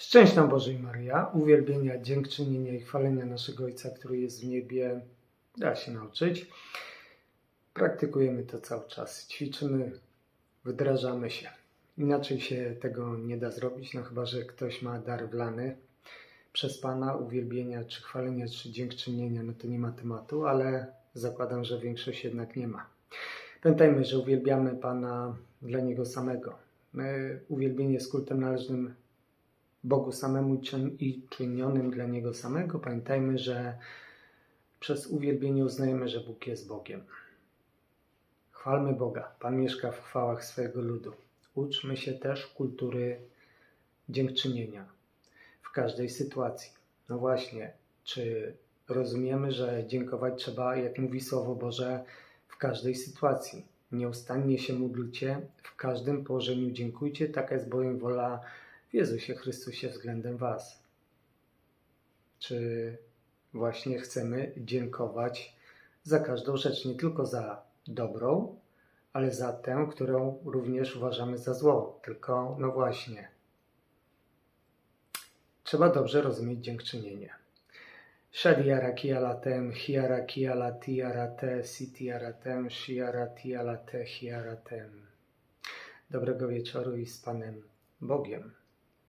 Szczęść nam Bożej Maria, uwielbienia, dziękczynienia i chwalenia naszego Ojca, który jest w niebie, da się nauczyć. Praktykujemy to cały czas, ćwiczymy, wdrażamy się. Inaczej się tego nie da zrobić, no chyba, że ktoś ma dar wlany przez Pana, uwielbienia, czy chwalenia, czy dziękczynienia, no to nie ma tematu, ale zakładam, że większość jednak nie ma. Pamiętajmy, że uwielbiamy Pana dla Niego samego. My, uwielbienie jest kultem należnym Bogu samemu i czyn- i czynionym dla Niego samego. Pamiętajmy, że przez uwielbienie uznajemy, że Bóg jest Bogiem. Chwalmy Boga. Pan mieszka w chwałach swojego ludu. Uczmy się też kultury dziękczynienia w każdej sytuacji. No właśnie, czy rozumiemy, że dziękować trzeba, jak mówi Słowo Boże, w każdej sytuacji? Nieustannie się módlcie, w każdym położeniu dziękujcie, taka jest bowiem wola w Jezusie Chrystusie względem Was. Czy właśnie chcemy dziękować za każdą rzecz, nie tylko za dobrą, ale za tę, którą również uważamy za złą. Tylko, no właśnie, trzeba dobrze rozumieć dziękczynienie. Shadiara kialatem, hiara kiala tiarate, sitiaratem, shiara tialate, hiaratem. Dobrego wieczoru i z Panem Bogiem.